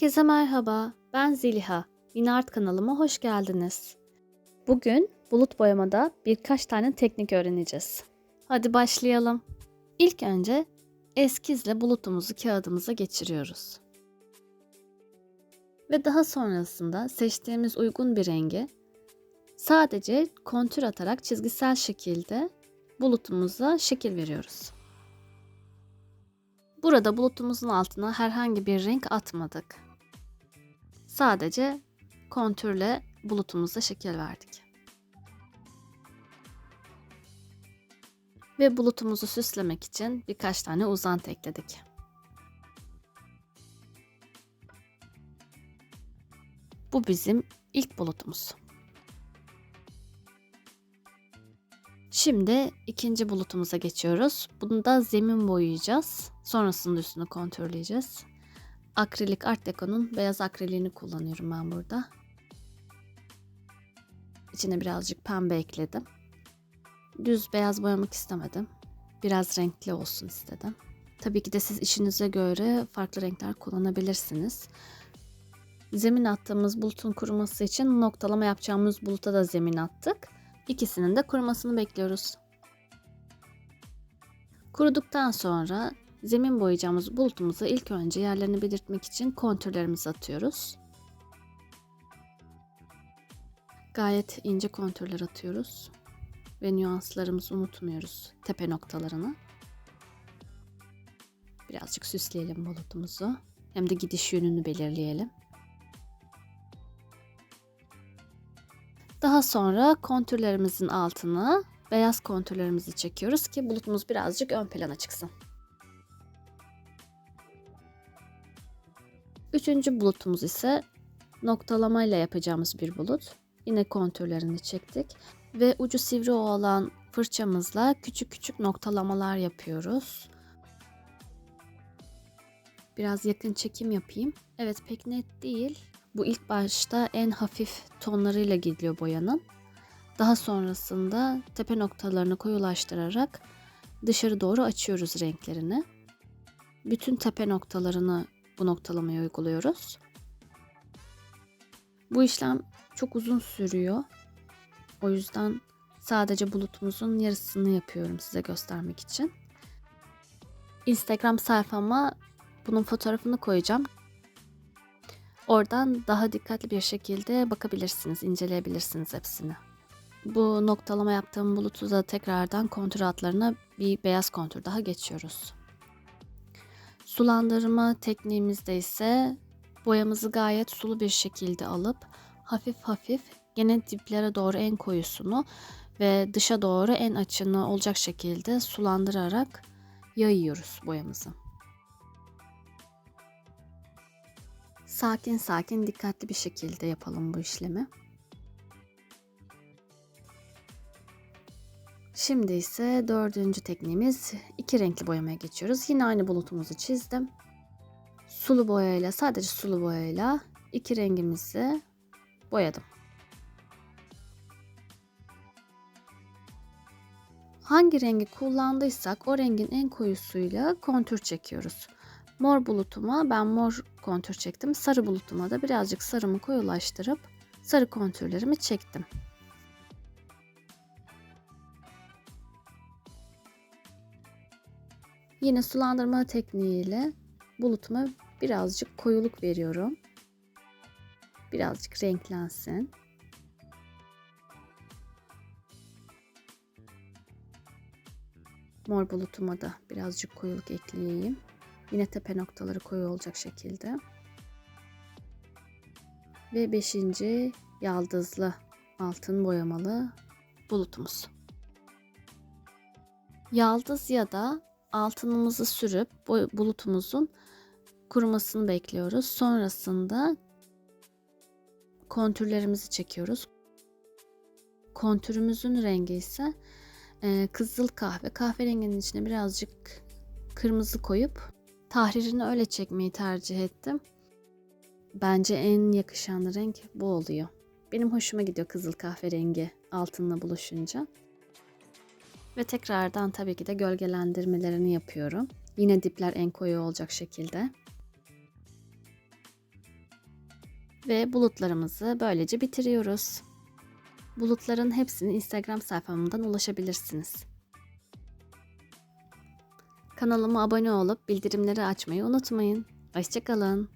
Herkese merhaba, ben Zeliha. Minart kanalıma hoş geldiniz. Bugün bulut boyamada birkaç tane teknik öğreneceğiz. Hadi başlayalım. İlk önce eskizle bulutumuzu kağıdımıza geçiriyoruz. Ve daha sonrasında seçtiğimiz uygun bir rengi sadece kontür atarak çizgisel şekilde bulutumuza şekil veriyoruz. Burada bulutumuzun altına herhangi bir renk atmadık. Sadece kontürle bulutumuza şekil verdik. Ve bulutumuzu süslemek için birkaç tane uzant ekledik. Bu bizim ilk bulutumuz. Şimdi ikinci bulutumuza geçiyoruz. Bunu da zemin boyayacağız. Sonrasında üstünü kontürleyeceğiz. Akrilik Art Deco'nun beyaz akriliğini kullanıyorum ben burada. İçine birazcık pembe ekledim. Düz beyaz boyamak istemedim. Biraz renkli olsun istedim. Tabii ki de siz işinize göre farklı renkler kullanabilirsiniz. Zemin attığımız bulutun kuruması için noktalama yapacağımız buluta da zemin attık. İkisinin de kurumasını bekliyoruz. Kuruduktan sonra zemin boyayacağımız bulutumuzu ilk önce yerlerini belirtmek için kontürlerimizi atıyoruz. Gayet ince kontürler atıyoruz ve nüanslarımızı unutmuyoruz tepe noktalarını. Birazcık süsleyelim bulutumuzu. Hem de gidiş yönünü belirleyelim. Daha sonra kontürlerimizin altına beyaz kontürlerimizi çekiyoruz ki bulutumuz birazcık ön plana çıksın. Üçüncü bulutumuz ise noktalama ile yapacağımız bir bulut. Yine kontürlerini çektik ve ucu sivri olan fırçamızla küçük küçük noktalamalar yapıyoruz. Biraz yakın çekim yapayım. Evet pek net değil bu ilk başta en hafif tonlarıyla gidiliyor boyanın. Daha sonrasında tepe noktalarını koyulaştırarak dışarı doğru açıyoruz renklerini. Bütün tepe noktalarını bu noktalamaya uyguluyoruz. Bu işlem çok uzun sürüyor. O yüzden sadece bulutumuzun yarısını yapıyorum size göstermek için. Instagram sayfama bunun fotoğrafını koyacağım. Oradan daha dikkatli bir şekilde bakabilirsiniz, inceleyebilirsiniz hepsini. Bu noktalama yaptığım bulutu da tekrardan kontür hatlarına bir beyaz kontür daha geçiyoruz. Sulandırma tekniğimizde ise boyamızı gayet sulu bir şekilde alıp hafif hafif gene diplere doğru en koyusunu ve dışa doğru en açını olacak şekilde sulandırarak yayıyoruz boyamızı. Sakin sakin dikkatli bir şekilde yapalım bu işlemi. Şimdi ise dördüncü tekniğimiz iki renkli boyamaya geçiyoruz. Yine aynı bulutumuzu çizdim. Sulu boyayla sadece sulu boyayla iki rengimizi boyadım. Hangi rengi kullandıysak o rengin en koyusuyla kontür çekiyoruz. Mor bulutuma ben mor kontür çektim. Sarı bulutuma da birazcık sarımı koyulaştırıp sarı kontürlerimi çektim. Yine sulandırma tekniğiyle bulutuma birazcık koyuluk veriyorum. Birazcık renklensin. Mor bulutuma da birazcık koyuluk ekleyeyim. Yine tepe noktaları koyu olacak şekilde. Ve beşinci yaldızlı altın boyamalı bulutumuz. Yaldız ya da altınımızı sürüp bulutumuzun kurumasını bekliyoruz. Sonrasında kontürlerimizi çekiyoruz. Kontürümüzün rengi ise e, kızıl kahve. Kahverenginin içine birazcık kırmızı koyup tahririni öyle çekmeyi tercih ettim. Bence en yakışan renk bu oluyor. Benim hoşuma gidiyor kızıl kahverengi altınla buluşunca. Ve tekrardan tabii ki de gölgelendirmelerini yapıyorum. Yine dipler en koyu olacak şekilde. Ve bulutlarımızı böylece bitiriyoruz. Bulutların hepsini Instagram sayfamdan ulaşabilirsiniz. Kanalıma abone olup bildirimleri açmayı unutmayın. Hoşçakalın.